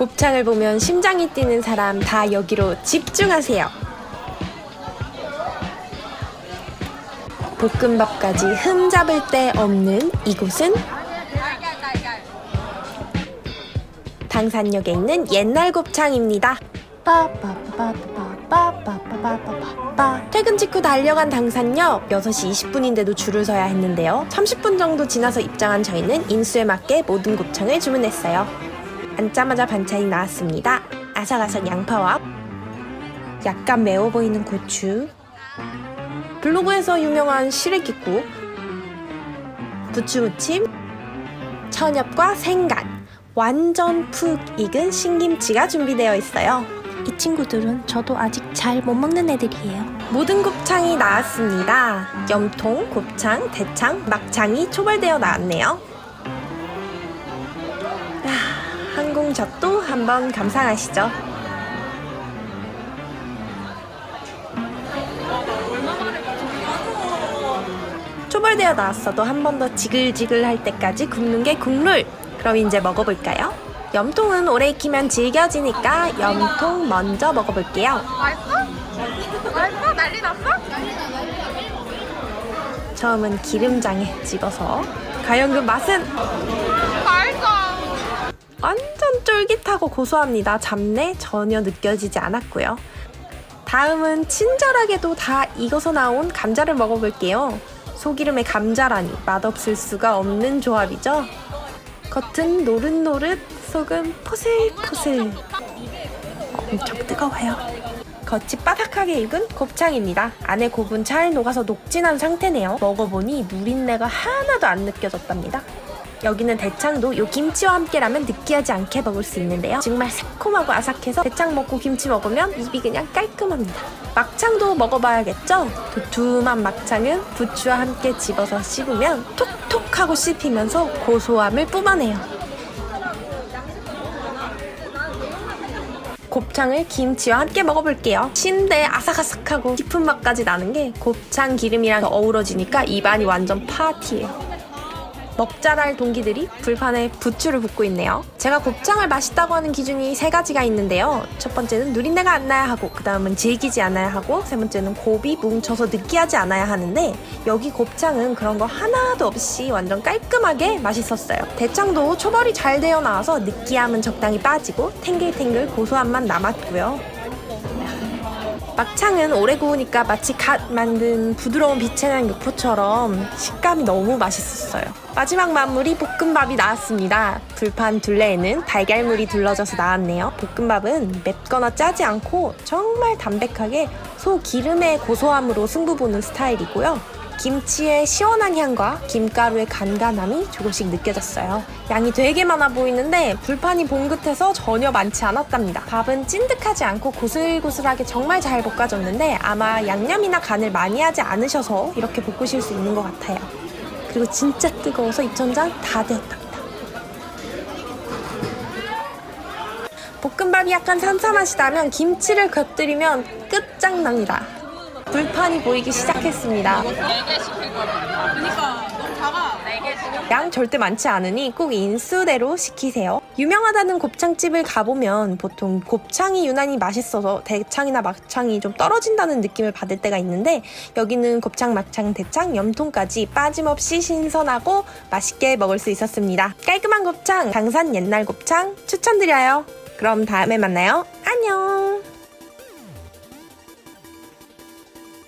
곱창을 보면 심장이 뛰는 사람 다 여기로 집중하세요. 볶음밥까지 흠 잡을 데 없는 이곳은 당산역에 있는 옛날 곱창입니다. 퇴근 직후 달려간 당산역 6시 20분인데도 줄을 서야 했는데요. 30분 정도 지나서 입장한 저희는 인수에 맞게 모든 곱창을 주문했어요. 앉자마자 반찬이 나왔습니다. 아삭아삭 양파와 약간 매워 보이는 고추 블로그에서 유명한 시래기국 부추무침 천엽과 생간 완전 푹 익은 신김치가 준비되어 있어요. 이 친구들은 저도 아직 잘 못 먹는 애들이에요. 모든 곱창이 나왔습니다. 염통, 곱창, 대창, 막창이 초벌되어 나왔네요. 아, 항공젓도 한번 감상하시죠. 초벌되어 나왔어도 한 번 더 지글지글 할 때까지 굽는 게 국룰. 그럼 이제 먹어볼까요? 염통은 오래 익히면 질겨지니까 염통 먼저 먹어볼게요. 맛있어? 맛있어? 난리 났어? 처음은 기름장에 찍어서 과연 그 맛은. 완전 쫄깃하고 고소합니다. 잡내 전혀 느껴지지 않았고요. 다음은 친절하게도 다 익어서 나온 감자를 먹어볼게요. 소기름에 감자라니 맛없을 수가 없는 조합이죠. 겉은 노릇노릇, 속은 포슬포슬. 어, 엄청 뜨거워요. 겉이 바삭하게 익은 곱창입니다. 안에 곱은 잘 녹아서 녹진한 상태네요. 먹어보니 누린내가 하나도 안 느껴졌답니다. 여기는 대창도 요 김치와 함께라면 느끼하지 않게 먹을 수 있는데요. 정말 새콤하고 아삭해서 대창 먹고 김치 먹으면 입이 그냥 깔끔합니다. 막창도 먹어봐야겠죠? 도툼한 막창은 부추와 함께 집어서 씹으면 톡톡하고 씹히면서 고소함을 뿜어내요. 곱창을 김치와 함께 먹어볼게요. 신데 아삭아삭하고 깊은 맛까지 나는 게 곱창 기름이랑 어우러지니까 입안이 완전 파티예요. 먹자랄 동기들이 불판에 부추를 붓고 있네요. 제가 곱창을 맛있다고 하는 기준이 세 가지가 있는데요. 첫 번째는 누린내가 안 나야 하고, 그 다음은 질기지 않아야 하고, 세 번째는 곱이 뭉쳐서 느끼하지 않아야 하는데, 여기 곱창은 그런 거 하나도 없이 완전 깔끔하게 맛있었어요. 대창도 초벌이 잘 되어 나와서 느끼함은 적당히 빠지고, 탱글탱글 고소함만 남았고요. 막창은 오래 구우니까 마치 갓 만든 부드러운 비체난 육포처럼 식감이 너무 맛있었어요. 마지막 마무리 볶음밥이 나왔습니다. 불판 둘레에는 달걀물이 둘러져서 나왔네요. 볶음밥은 맵거나 짜지 않고 정말 담백하게 소 기름의 고소함으로 승부 보는 스타일이고요. 김치의 시원한 향과 김가루의 간간함이 조금씩 느껴졌어요. 양이 되게 많아 보이는데 불판이 봉긋해서 전혀 많지 않았답니다. 밥은 찐득하지 않고 고슬고슬하게 정말 잘 볶아졌는데 아마 양념이나 간을 많이 하지 않으셔서 이렇게 볶으실 수 있는 것 같아요. 그리고 진짜 뜨거워서 입천장 다 되었답니다. 볶음밥이 약간 삼삼하시다면 김치를 곁들이면 끝장납니다. 불판이 보이기 시작했습니다. 양 절대 많지 않으니 꼭 인수대로 시키세요. 유명하다는 곱창집을 가보면 보통 곱창이 유난히 맛있어서 대창이나 막창이 좀 떨어진다는 느낌을 받을 때가 있는데 여기는 곱창, 막창, 대창, 염통까지 빠짐없이 신선하고 맛있게 먹을 수 있었습니다. 깔끔한 곱창, 당산 옛날 곱창 추천드려요. 그럼 다음에 만나요.